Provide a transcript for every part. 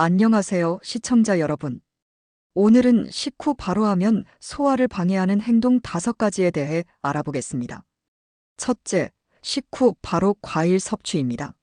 안녕하세요, 시청자 여러분. 오늘은 식후 바로 하면 소화를 방해하는 행동 다섯 가지에 대해 알아보겠습니다. 첫째, 식후 바로 과일 섭취입니다.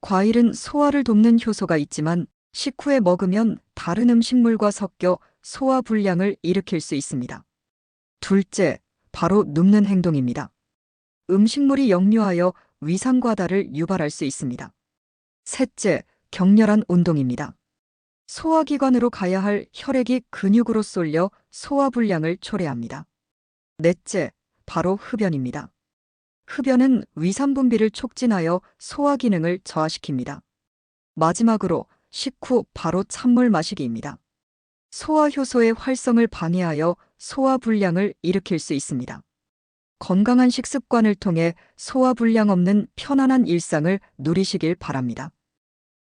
과일은 소화를 돕는 효소가 있지만 식후에 먹으면 다른 음식물과 섞여 소화 불량을 일으킬 수 있습니다. 둘째, 바로 눕는 행동입니다. 음식물이 역류하여 위상과다를 유발할 수 있습니다. 셋째, 격렬한 운동입니다. 소화기관으로 가야 할 혈액이 근육으로 쏠려 소화불량을 초래합니다. 넷째, 바로 흡연입니다. 흡연은 위산분비를 촉진하여 소화 기능을 저하시킵니다. 마지막으로 식후 바로 찬물 마시기입니다. 소화 효소의 활성을 방해하여 소화 불량을 일으킬 수 있습니다. 건강한 식습관을 통해 소화 불량 없는 편안한 일상을 누리시길 바랍니다.